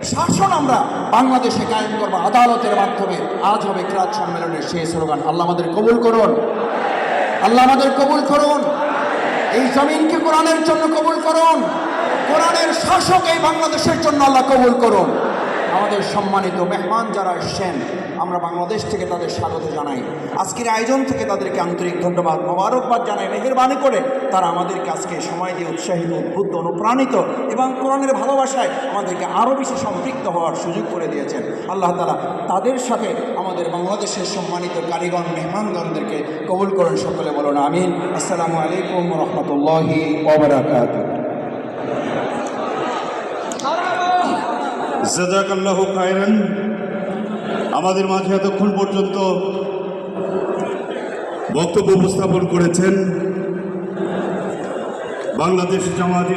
শাসন আমরা বাংলাদেশে কায়েম করব। আদালতের মাধ্যমে আজ হবে ক্রাজ সম্মেলনের সেই স্লোগান। আল্লাহ আমাদের কবুল করুন। আল্লাহ আমাদের কবুল করুন। এই জমিনকে কোরআনের জন্য কবুল করুন। কোরআনের শাসক এই বাংলাদেশের জন্য আল্লাহ কবুল করুন। আমাদের সম্মানিত মেহমান যারা এসছেন, আমরা বাংলাদেশ থেকে তাদের স্বাগত জানাই। আজকের আয়োজন থেকে তাদেরকে আন্তরিক ধন্যবাদ, মোবারকবাদ জানাই, মেহেরবানি করে তারা আমাদেরকে আজকে সময় দিয়ে উৎসাহিত, উদ্বুদ্ধ, অনুপ্রাণিত এবং কোরআনের ভালোবাসায় আমাদেরকে আরও বেশি সম্পৃক্ত হওয়ার সুযোগ করে দিয়েছেন। আল্লাহ তালা তাদের সাথে আমাদের বাংলাদেশের সম্মানিত কারিগণ মেহমানগণদেরকে কবুল করেন সকলে বলুন, আমিন। আসসালামু আলাইকুম রহমতুল্লাহি জাজাকাল্লাহ খায়রান। আমাদের মাঝে এতক্ষণ পর্যন্ত বক্তব্য উপস্থাপন করেছেন বাংলাদেশ জামাত